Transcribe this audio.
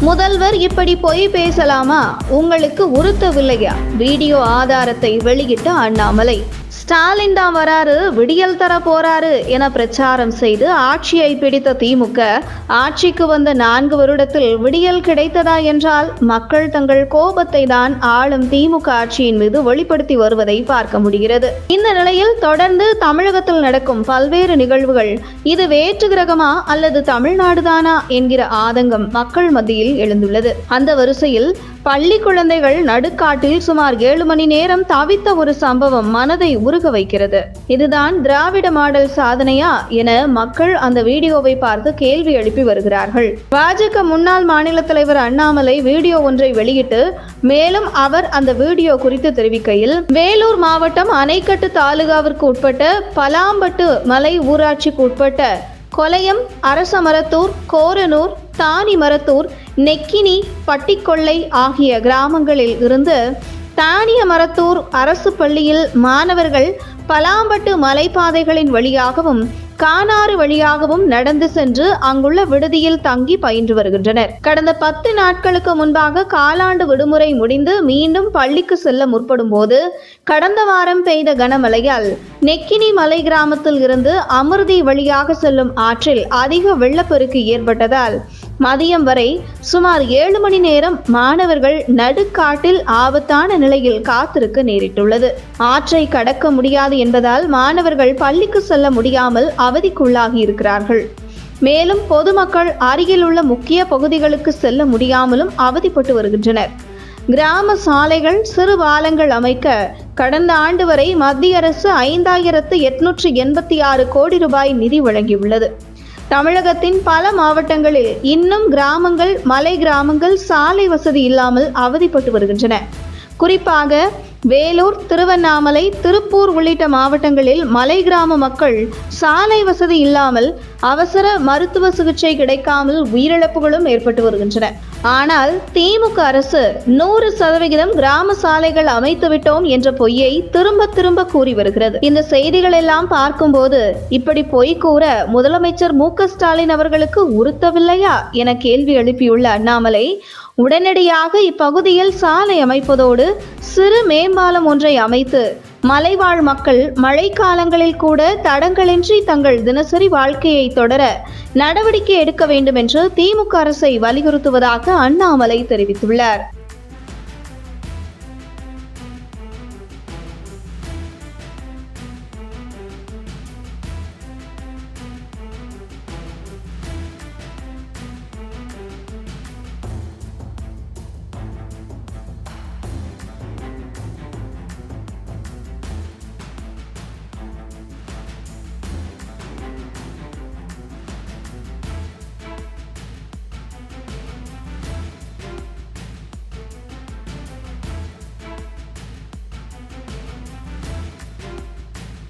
முதல்வர் இப்படி பொய் பேசலாமா? உங்களுக்கு உறுத்தவில்லையா? வீடியோ ஆதாரத்தை வெளியிட்ட அண்ணாமலை. ஸ்டாலின் தான் வராரு விடியல் தர போறாரு என பிரச்சாரம் செய்து ஆட்சியை பிடித்த திமுக ஆட்சிக்கு வந்த நான்கு வருடத்தில் விடியல் கிடைத்ததா என்றால் மக்கள் தங்கள் கோபத்தை தான் ஆளும் திமுக ஆட்சியின் மீது வெளிப்படுத்தி வருவதை பார்க்க முடிகிறது. இந்த நிலையில் தொடர்ந்து தமிழகத்தில் நடக்கும் பல்வேறு நிகழ்வுகள் இது வேற்று கிரகமா அல்லது தமிழ்நாடுதானா என்கிற ஆதங்கம் மக்கள் மத்தியில் எழுந்துள்ளது. அந்த வரிசையில் பள்ளி குழந்தைகள் நடுக்காட்டில் சுமார் ஏழு மணி நேரம் தவித்த ஒரு சம்பவம் மனதை உருக வைக்கிறது. இதுதான் திராவிட மாடல் சாதனையா என மக்கள் அந்த வீடியோவை பார்த்து கேள்வி எழுப்பி வருகிறார்கள். பாஜக முன்னாள் மாநில தலைவர் அண்ணாமலை வீடியோ ஒன்றை வெளியிட்டு மேலும் அவர் அந்த வீடியோ குறித்து தெரிவிக்கையில் வேலூர் மாவட்டம் அணைக்கட்டு தாலுகாவிற்கு உட்பட்ட பலாம்பட்டு மலை ஊராட்சிக்கு உட்பட்ட கொலையம் அரசமரத்தூர் கோரனூர் தானிமரத்தூர் நெக்கினி பட்டிக்கொள்ளை ஆகிய கிராமங்களில் இருந்து தானியமரத்தூர் அரசு பள்ளியில் மாணவர்கள் பலாம்பட்டு மலைப்பாதைகளின் வழியாகவும் கானாறு வழியாகவும் நடந்து சென்று அங்குள்ள விடுதியில் தங்கி பயின்று வருகின்றனர். கடந்த பத்து நாட்களுக்கு முன்பாக காலாண்டு விடுமுறை முடிந்து மீண்டும் பள்ளிக்கு செல்ல முற்படும் போது கடந்த வாரம் பெய்த கனமழையால் நெக்கினி மலை கிராமத்தில் இருந்து அமிர்தி வழியாக செல்லும் ஆற்றில் அதிக வெள்ளப்பெருக்கு ஏற்பட்டதால் மதியம் வரை சுமார் ஏழு மணி நேரம் மாணவர்கள் நடுக்காட்டில் ஆபத்தான நிலையில் காத்திருக்க நேரிட்டுள்ளது. ஆற்றை கடக்க முடியாது என்பதால் மாணவர்கள் பள்ளிக்கு செல்ல முடியாமல் அவதிக்குள்ளாகி இருக்கிறார்கள். மேலும் பொதுமக்கள் அருகில் உள்ள முக்கிய பகுதிகளுக்கு செல்ல முடியாமலும் அவதிப்பட்டு வருகின்றனர். கிராம சாலைகள் சிறு பாலங்கள் அமைக்க கடந்த ஆண்டு வரை மத்திய அரசு ஐந்தாயிரத்து எட்நூற்று எண்பத்தி ஆறு கோடி ரூபாய் நிதி வழங்கியுள்ளது. தமிழகத்தின் பல மாவட்டங்களில் இன்னும் கிராமங்கள் மலை கிராமங்கள் சாலை வசதி இல்லாமல் அவதிப்பட்டு வருகின்றன. குறிப்பாக வேலூர் திருவண்ணாமலை திருப்பூர் உள்ளிட்ட மாவட்டங்களில் மலை கிராம மக்கள் சாலை வசதி இல்லாமல் அவசர மருத்துவ சிகிச்சை கிடைக்காமல் உயிரிழப்புகளும் ஏற்பட்டு வருகின்றன. ஆனால் திமுக அரசு நூறு சதவிகிதம் கிராம சாலைகள் அமைத்து விட்டோம் என்ற பொய்யை திரும்ப திரும்ப கூறி வருகிறது. இந்த செய்திகள் எல்லாம் பார்க்கும்போது இப்படி பொய் கூற முதலமைச்சர் மு ஸ்டாலின் அவர்களுக்கு உறுத்தவில்லையா என கேள்வி எழுப்பியுள்ள அண்ணாமலை உடனடியாக இப்பகுதியில் சாலை அமைப்பதோடு சிறு மேம்பாலம் ஒன்றை அமைத்து மலைவாழ் மக்கள் மழைக்காலங்களில் கூட தடங்களின்றி தங்கள் தினசரி வாழ்க்கையை தொடர நடவடிக்கை எடுக்க வேண்டும் என்று திமுக அரசை வலியுறுத்துவதாக அண்ணாமலை தெரிவித்துள்ளார்.